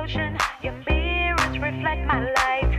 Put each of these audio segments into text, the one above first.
reflection. Your mirrors reflect my light.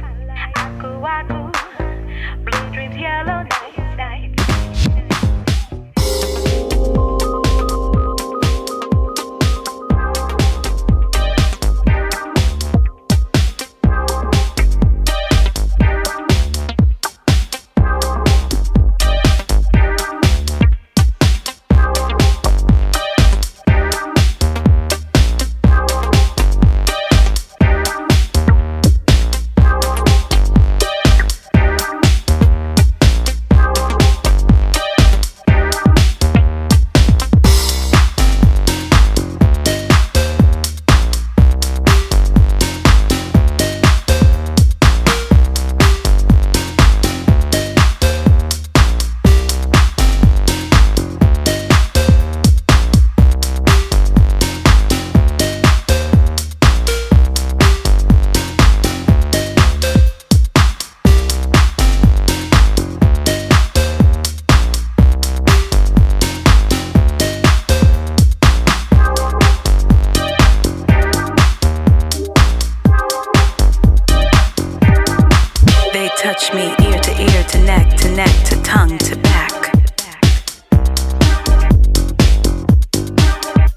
Touch me ear to ear to neck to neck to tongue to back.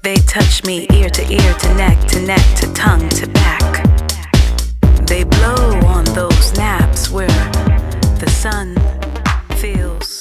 They touch me ear to ear to neck to neck to tongue to back. They blow on those naps where the sun feels.